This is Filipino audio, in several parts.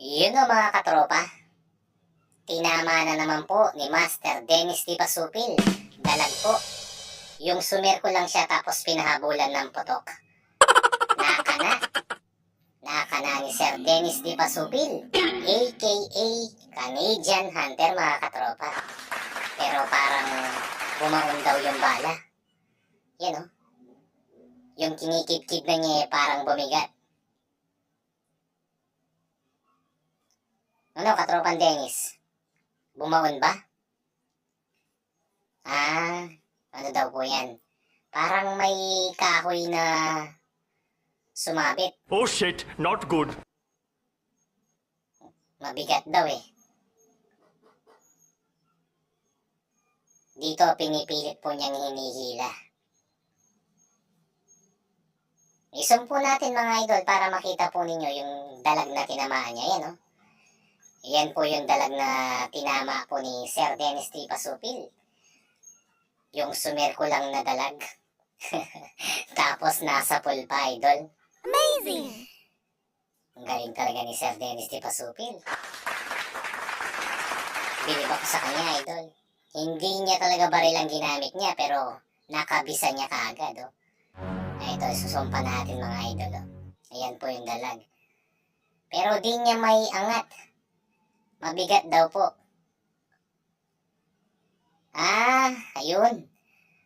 Yun o mga katropa. Tinama na naman po ni Master Dennis Di Pasupil. Dalag po. Yung sumer ko lang siya tapos pinahabulan ng putok. Naka na. Naka na ni Sir Dennis Di Pasupil. A.K.A. Canadian Hunter mga katropa. Pero parang bumaon daw yung bala. Yan o. Yung kinikip-kip na niya eh, parang bumigat. Ano, katropan Dennis? Bumaon ba? Ah, ano daw po yan? Parang may kahoy na sumabit. Oh shit, not good. Mabigat daw eh. Dito pinipilit po niyang hinihila. Isum po natin mga idol para makita po ninyo yung dalag na tinamaan niya. Yan oh. Yan po yung dalag na tinama po ni Sir Dennis T. Pasupil. Yung sumer ko lang na dalag. Tapos nasa pool pa, idol. Amazing! Ang galing talaga ni Sir Dennis T. Pasupil. Bilib ako sa kanya, idol. Hindi niya talaga baril ang ginamit niya, pero nakabisa niya kaagad, oh. Ay, ito, susumpa natin mga idol, oh. Ayan po yung dalag. Pero di niya may angat. Mabigat daw po. Ah, ayun.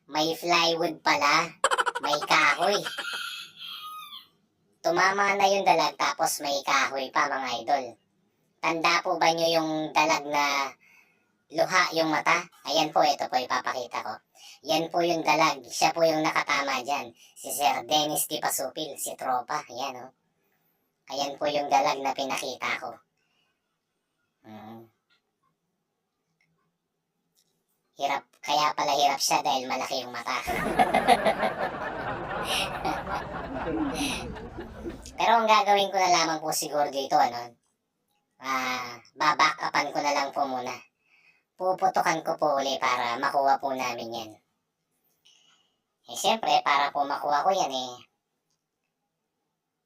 May plywood pala. May kahoy. Tumama na yung dalag tapos may kahoy pa mga idol. Tanda po ba nyo yung dalag na luha yung mata? Ayan po, ito po ipapakita ko. Yan po yung dalag. Siya po yung nakatama dyan. Si Sir Dennis Di Pasupil, si Tropa. Ayan o. Ayan po yung dalag na pinakita ko. Mm. Hirap, kaya pala hirap siya dahil malaki yung mata. Pero ang gagawin ko na lamang po siguro dito, ano, ah, babackupan ko na lang po muna. Puputukan ko po uli para makuha po namin yan. Eh, syempre, para po makuha ko yan, eh,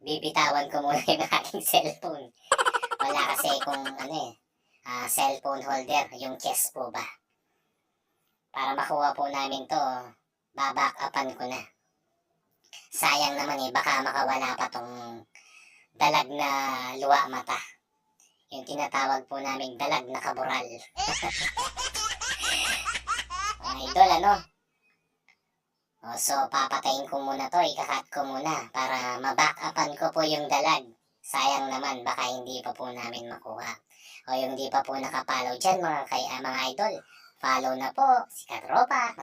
bibitawan ko muna yung aking cellphone. Wala kasi kung, ano eh, ah, cellphone holder, yung chest po ba. Para makuha po namin to, babackupan ko na sayang naman eh, baka makawala pa tong dalag na luwa mata. Yung tinatawag po namin dalag na kabural. Mga idol, ano? O, so, papatayin ko muna to, ikakat ko muna para mabackupan ko po yung dalag. Sayang naman, baka hindi pa po namin makuha. O yung di pa po nakapollow dyan, mga, kay, ah, mga idol, follow na po, si Katropa.